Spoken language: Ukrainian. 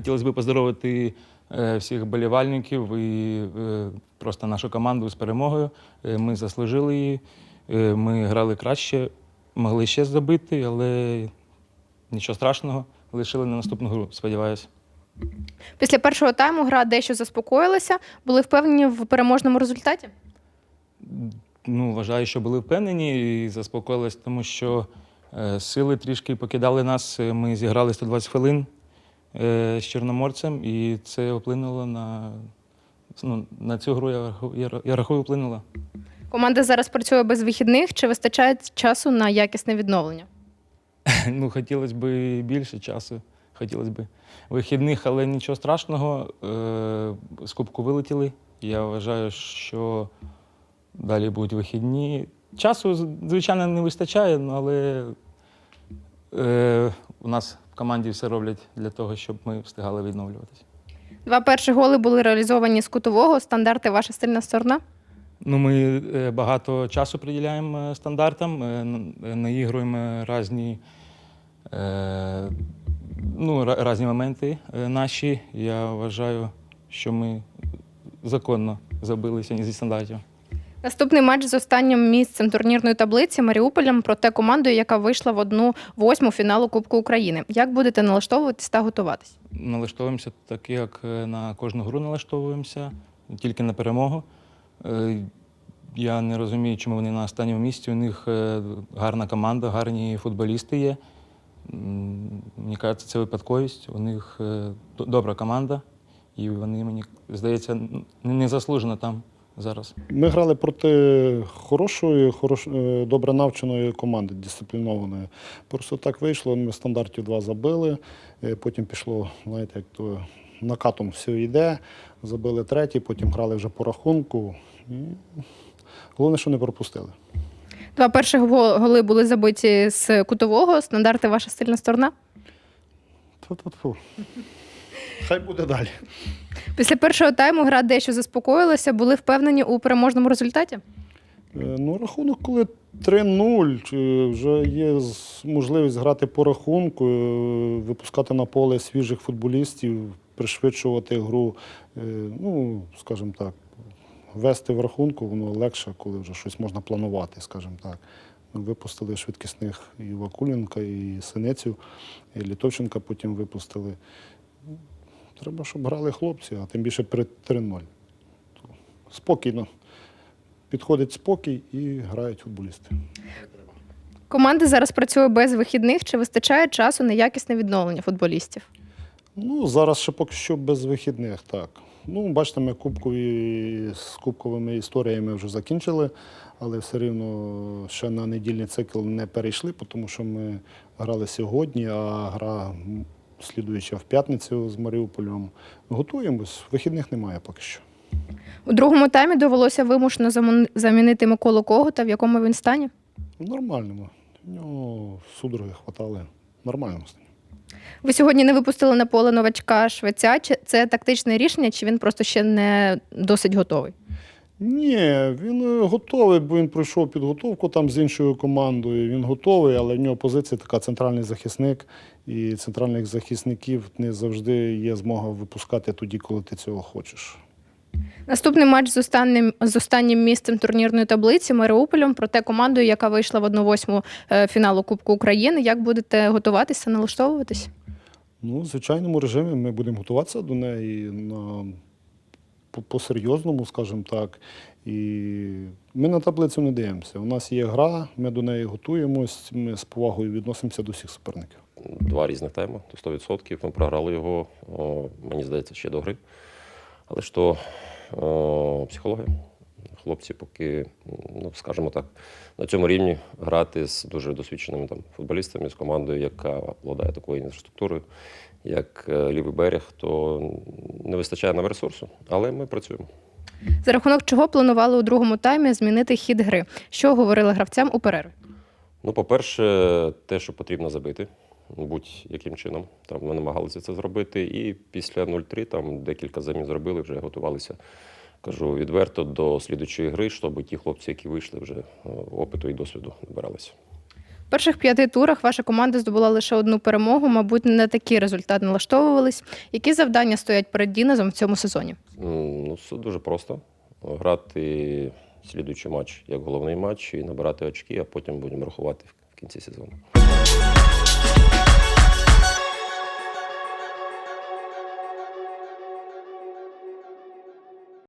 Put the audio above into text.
хотілося б поздоровити е, всіх болівальників і е, просто нашу команду з перемогою. Е, Ми заслужили її. Ми грали краще, могли ще забити, але нічого страшного. Лишили на наступну гру, сподіваюся. Після першого тайму гра дещо заспокоїлася. Були впевнені в переможному результаті? Ну, вважаю, що були впевнені і заспокоїлись, тому що сили трішки покидали нас. Ми зіграли 120 хвилин з Чорноморцем, і це вплинуло на, ну, на цю гру, я рахую, я, я рахую, вплинуло. Команда зараз працює без вихідних. Чи вистачає часу на якісне відновлення? Ну, хотілося б більше часу, хотілося б вихідних, але нічого страшного. Е, З кубку вилетіли. Я вважаю, що далі будуть вихідні. Часу, звичайно, не вистачає, але е, у нас команді все роблять для того, щоб ми встигали відновлюватися. Два перші голи були реалізовані з кутового. Стандарти ваша стильна сторона. Ну, ми е, багато часу приділяємо е, стандартам, е, наігруємо різні, ну, різні моменти наші. Я вважаю, що ми законно забили сьогодні зі стандартів. Наступний матч з останнім місцем турнірної таблиці Маріуполем проте командою, яка вийшла в одну восьму фіналу Кубку України. Як будете налаштовуватись та готуватись? Налаштовуємося так, як е, на кожну гру налаштовуємося, тільки на перемогу. Е, Я не розумію, чому вони на останньому місці. У них е, гарна команда, гарні футболісти є. Мені кажеться, це випадковість. У них добра команда, і вони, мені здається, н- незаслужено там зараз. Ми грали проти хорошої, хорош, е, добре навченої команди, дисциплінованої. Просто так вийшло, ми стандартів два забили, е, потім пішло, знаєте, як то накатом все йде, забили третій, потім грали вже по рахунку. І головне, що не пропустили. Два перших голи були забиті з кутового. Стандарти ваша стильна сторона. Тьфу-тьфу-тьфу. Хай буде далі. Після першого тайму гра дещо заспокоїлася. Були впевнені у переможному результаті. Е, Ну, рахунок, коли 3-0, вже є можливість грати по рахунку, е, випускати на поле свіжих футболістів, пришвидшувати гру, е, ну, скажімо так, вести в рахунку, воно легше, коли вже щось можна планувати, скажімо так. Випустили швидкісних і Вакуленка, і Синицю, і Літовченка потім випустили. Треба, щоб грали хлопці, а тим більше при 3-0. Спокійно підходить спокій і грають футболісти. Команда зараз працює без вихідних. Чи вистачає часу на якісне відновлення футболістів? Ну, зараз ще поки що без вихідних, так. Ну, бачите, ми кубкові, з кубковими історіями вже закінчили, але все рівно ще на недільний цикл не перейшли, тому що ми грали сьогодні, а гра слідуюча в п'ятницю з Маріуполем. Готуємось, вихідних немає поки що. У другому таймі довелося вимушено замінити Миколу Когута. В якому він стані? В нормальному. У нього судороги хватали. В нормальному стані. Ви сьогодні не випустили на поле новачка швеця. Чи це тактичне рішення, чи він просто ще не досить готовий? Ні, він е, готовий, бо він пройшов підготовку там з іншою командою. Він готовий, але в нього позиція така центральний захисник. І центральних захисників не завжди є змога випускати тоді, коли ти цього хочеш. Наступний матч з останнім з останнім місцем турнірної таблиці Маріуполем, проте командою, яка вийшла в 1-8 е, фіналу Кубку України. Як будете готуватися, налаштовуватись? Ну, в звичайному режимі ми будемо готуватися до неї на по-серйозному, скажімо так. І ми на таблицю не дивимося. У нас є гра, ми до неї готуємось, ми з повагою відносимося до всіх суперників. Два різних тайми, 100%. Ми програли його, мені здається, ще до гри. Але ж то психологія. Хлопці, поки, ну скажімо так, на цьому рівні грати з дуже досвідченими там футболістами, з командою, яка обладає такою інфраструктурою, як е, лівий берег, то не вистачає нам ресурсу, але ми працюємо. За рахунок чого планували у другому таймі змінити хід гри? Що говорили гравцям у перерві? Ну, по-перше, те, що потрібно забити, будь-яким чином. Там ми намагалися це зробити. І після 0-3 там декілька замін зробили, вже готувалися. Кажу відверто до слідучої гри, щоб ті хлопці, які вийшли, вже е, опиту і досвіду набиралися. В перших п'яти турах ваша команда здобула лише одну перемогу. Мабуть, не на такий результат налаштовувались. Які завдання стоять перед Дінезом в цьому сезоні? М, Ну, все дуже просто. Грати слідуючий матч як головний матч і набирати очки, а потім будемо рахувати в кінці сезону.